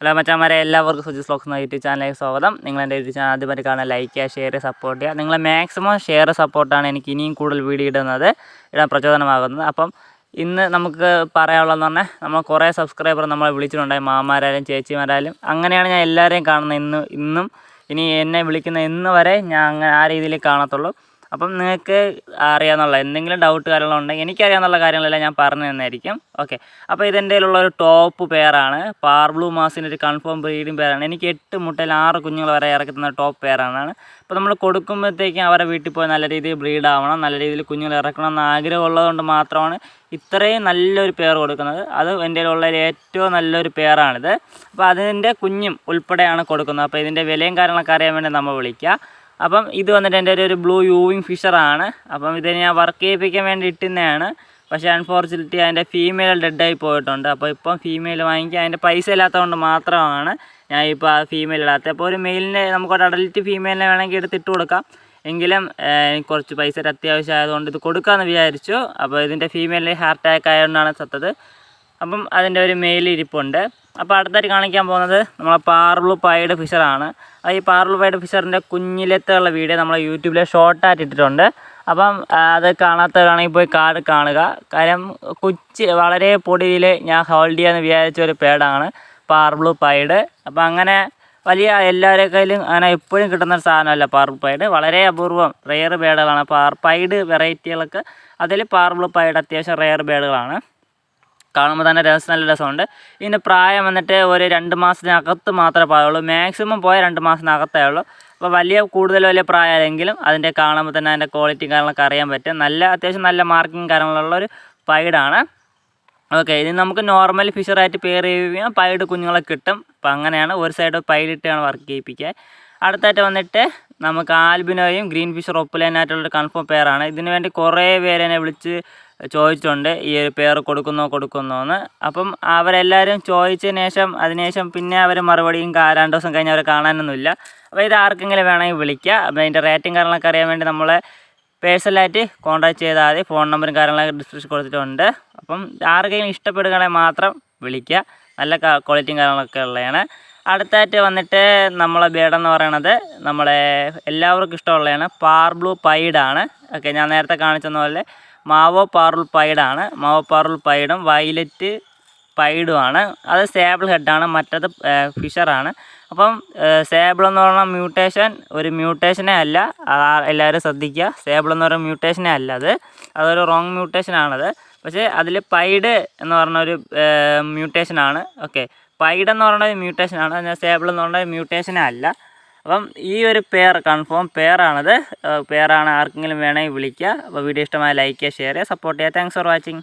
Hello മച്ചാമാരെ എല്ലാവർക്കും സുജി സ്ലോക്സ് എന്ന യൂട്യൂബ് ചാനലിലേക്ക് സ്വാഗതം. നിങ്ങൾ എന്റെ യൂട്യൂബ് ചാനൽ ആദ്യമായിട്ട് കാണാൻ ലൈക്ക് ചെയ്യുക ഷെയർ സപ്പോർട്ട് ചെയ്യുക നിങ്ങൾ മാക്സിമം ഷെയർ സപ്പോർട്ടാണ് എനിക്ക് ഇനിയും കൂടുതൽ വീഡിയോ ഇടുന്നത് ഇടാൻ പ്രചോദനമാകുന്നത്. അപ്പം ഇന്ന് നമുക്ക് പറയാനുള്ളതെന്ന് പറഞ്ഞാൽ നമ്മൾ കുറേ സബ്സ്ക്രൈബർ നമ്മളെ വിളിച്ചിട്ടുണ്ടായി മാമാരായാലും ചേച്ചിമാരായാലും. അങ്ങനെയാണ് ഞാൻ എല്ലാവരെയും കാണുന്നത് ഇന്ന് ഇന്നും. ഇനി എന്നെ വിളിക്കുന്ന ഇന്ന് വരെ ഞാൻ അങ്ങനെ ആ രീതിയിൽ കാണത്തുള്ളൂ. അപ്പം നിങ്ങൾക്ക് അറിയാമെന്നുള്ള എന്തെങ്കിലും ഡൗട്ട് കാര്യങ്ങളുണ്ടെങ്കിൽ എനിക്കറിയാമെന്നുള്ള കാര്യങ്ങളെല്ലാം ഞാൻ പറഞ്ഞു തന്നായിരിക്കും ഓക്കെ അപ്പോൾ ഇതെന്റെ കയ്യിലുള്ള ഒരു ടോപ്പ് പെയറാണ് പാർബ്ലൂ മാസിന്റെ ഒരു കൺഫേം ബ്രീഡിംഗ് പെയറാണ് എനിക്ക് എട്ട് മുട്ടയിൽ ആറ് കുഞ്ഞുങ്ങൾ വരെ ഇറക്കുന്ന ടോപ്പ് പെയറാണ് അപ്പോൾ നമ്മൾ കൊടുക്കുമ്പോഴത്തേക്കും അവരെ വീട്ടിൽ പോയി നല്ല രീതിയിൽ ബ്രീഡ് ആവണം നല്ല രീതിയിൽ കുഞ്ഞുങ്ങൾ ഇറക്കണം എന്ന് ആഗ്രഹമുള്ളതുകൊണ്ട് മാത്രമാണ് ഇത്രയും നല്ലൊരു പെയർ കൊടുക്കുന്നത്. അത് എന്റെ ഉള്ള ഏറ്റവും നല്ലൊരു പെയറാണിത് അപ്പോൾ അതിന്റെ കുഞ്ഞും ഉൾപ്പെടെയാണ് കൊടുക്കുന്നത്. അപ്പോൾ ഇതിന്റെ വിലയും കാര്യങ്ങളൊക്കെ അറിയാൻ വേണ്ടി നമ്മൾ വിളിക്കുക അപ്പം ഇത് വന്നിട്ട് എന്റെ ഒരു ബ്ലൂ യൂവിങ് ഫിഷറാണ് അപ്പം ഇത് ഞാൻ വർക്ക് ചെയ്യിപ്പിക്കാൻ വേണ്ടി ഇട്ടുന്നതാണ് പക്ഷേ അൺഫോർച്ചുനേറ്റ്ലി അതിന്റെ ഫീമെയിൽ ഡെഡായി പോയിട്ടുണ്ട്. അപ്പോൾ ഇപ്പം ഫീമെയിൽ വാങ്ങിക്കുക അതിന്റെ പൈസ ഇല്ലാത്തതുകൊണ്ട് മാത്രമാണ് ഞാൻ ഇപ്പോൾ ആ ഫീമെയിൽ ഇടാത്തത്. അപ്പോൾ ഒരു മെയിലിനെ നമുക്ക് ഒരു അഡൽറ്റ് ഫീമെയിലിനെ വേണമെങ്കിൽ എടുത്തിട്ട് കൊടുക്കാം. എങ്കിലും കുറച്ച് പൈസ അത്യാവശ്യം ആയതുകൊണ്ട് ഇത് കൊടുക്കാമെന്ന് വിചാരിച്ചു. അപ്പോൾ ഇതിന്റെ ഫീമെയിൽ ഹാർട്ട് അറ്റാക്ക് ആയതുകൊണ്ടാണ് സത്തത് അപ്പം അതിന്റെ ഒരു മെയിൽ ഇരിപ്പുണ്ട്. അപ്പോൾ അടുത്തായിട്ട് കാണിക്കാൻ പോകുന്നത് നമ്മളെ പാർബ്ലു പൈഡ് ഫിഷറാണ്. അത് ഈ പാർബ്ലു പൈഡ് ഫിഷറിന്റെ കുഞ്ഞിലത്തുള്ള വീഡിയോ നമ്മൾ യൂട്യൂബിൽ ഷോർട്ടായിട്ട് ഇട്ടിട്ടുണ്ട്. അപ്പം അത് കാണാത്തവരാണെങ്കിൽ പോയി കാട് കാണുക. കാര്യം കൊച്ചി വളരെ പൊടിയിൽ ഞാൻ ഹോൾഡ് ചെയ്യാമെന്ന് വിചാരിച്ച ഒരു പേടാണ് പാർബ്ലു പൈഡ്. അപ്പം അങ്ങനെ വലിയ എല്ലാവരുടെ കയ്യിലും അങ്ങനെ എപ്പോഴും കിട്ടുന്ന ഒരു സാധനമല്ല പൈഡ്. വളരെ അപൂർവം റെയർ ബേഡുകളാണ് പൈഡ് വെറൈറ്റികളൊക്കെ അതിൽ പാർബ്ലു പൈഡ് അത്യാവശ്യം റെയർ ബേഡുകളാണ് കാണുമ്പോൾ തന്നെ രസം നല്ല രസമുണ്ട്. ഇതിന്റെ പ്രായം വന്നിട്ട് ഒരു രണ്ട് മാസത്തിനകത്ത് മാത്രമേ പാടുള്ളൂ മാക്സിമം പോയ രണ്ട് മാസത്തിനകത്തേ ഉള്ളൂ. അപ്പോൾ വലിയ കൂടുതൽ വലിയ പ്രായമായെങ്കിലും അതിന്റെ കാണുമ്പോൾ തന്നെ അതിന്റെ ക്വാളിറ്റി കാര്യങ്ങളൊക്കെ അറിയാൻ പറ്റും. നല്ല അത്യാവശ്യം നല്ല മാർക്കിങ് കാര്യങ്ങളുള്ള ഒരു പൈഡാണ് ഓക്കെ ഇത് നമുക്ക് നോർമൽ ഫിഷറായിട്ട് പെയർ ചെയ്യുമ്പോൾ പൈഡ് കുഞ്ഞുങ്ങളെ കിട്ടും. അപ്പോൾ അങ്ങനെയാണ് ഒരു സൈഡ് പൈഡിട്ടാണ് വർക്ക് ചെയ്യിപ്പിക്കുക. അടുത്തായിട്ട് വന്നിട്ട് നമുക്ക് ആൽബിനോയും ഗ്രീൻ ഫിഷർ ഒപ്പുലനായിട്ടുള്ളൊരു കൺഫേം പെയറാണ് ഇതിനു വേണ്ടി കുറേ പേരെന്നെ വിളിച്ച് ചോദിച്ചിട്ടുണ്ട് ഈ ഒരു പേർ കൊടുക്കുന്നോ കൊടുക്കുന്നോ എന്ന് അപ്പം അവരെല്ലാവരും ചോദിച്ചതിന് ശേഷം അതിനുശേഷം പിന്നെ അവർ മറുപടിയും രണ്ട് ദിവസം കഴിഞ്ഞ് അവരെ കാണാനൊന്നുമില്ല. അപ്പോൾ ഇത് ആർക്കെങ്കിലും വേണമെങ്കിൽ വിളിക്കുക അപ്പോൾ അതിന്റെ റേറ്റിംഗ് കാര്യങ്ങളൊക്കെ അറിയാൻ വേണ്ടി നമ്മളെ പേഴ്സണലായിട്ട് കോൺടാക്ട് ചെയ്താൽ മതി. ഫോൺ നമ്പറും കാര്യങ്ങളൊക്കെ ഡിസ്ക്രിപ്ഷൻ കൊടുത്തിട്ടുണ്ട്. അപ്പം ആർക്കെങ്കിലും ഇഷ്ടപ്പെടുകയാണെങ്കിൽ മാത്രം വിളിക്കുക. നല്ല ക്വാളിറ്റിയും കാര്യങ്ങളൊക്കെ ഉള്ളതാണ്. അടുത്തായിട്ട് വന്നിട്ട് നമ്മളെ ബേഡെന്ന് പറയണത് നമ്മളെ എല്ലാവർക്കും ഇഷ്ടമുള്ളതാണ്. പാർ ബ്ലൂ പൈഡാണ് ഓക്കെ ഞാൻ നേരത്തെ കാണിച്ചെന്ന പോലെ മാവോ പാർബിൾ പൈഡാണ് മാവോ പാറുൽ പൈഡും വയലറ്റ് പൈഡുമാണ്. അത് സേബിൾ ഹെഡാണ് മറ്റത് ഫിഷറാണ്. അപ്പം സേബിൾ എന്ന് പറഞ്ഞാൽ മ്യൂട്ടേഷൻ ഒരു മ്യൂട്ടേഷനേ അല്ല. എല്ലാവരും ശ്രദ്ധിക്കുക. സേബിൾ എന്ന് പറയുന്ന മ്യൂട്ടേഷനേ അല്ല അത്. അതൊരു റോങ് മ്യൂട്ടേഷനാണത്. പക്ഷേ അതിൽ പൈഡ് എന്ന് പറഞ്ഞ ഒരു മ്യൂട്ടേഷനാണ്. ഓക്കെ. പൈഡ് എന്ന് മ്യൂട്ടേഷൻ മ്യൂട്ടേഷനാണ്. ഞാൻ സേബിൾ എന്ന് പറഞ്ഞ മ്യൂട്ടേഷനേ അല്ല. അപ്പം ഈ ഒരു പെയർ കൺഫേം പെയറാണത് പെയറാണ് ആർക്കെങ്കിലും വേണമെങ്കിൽ വിളിക്കുക. അപ്പോൾ വീഡിയോ ഇഷ്ടമായ ലൈക്ക് ചെയ്യുക ഷെയർ ചെയ്യുക. സപ്പോർട്ട് ചെയ്യുക താങ്ക്സ് ഫോർ വാച്ചിങ്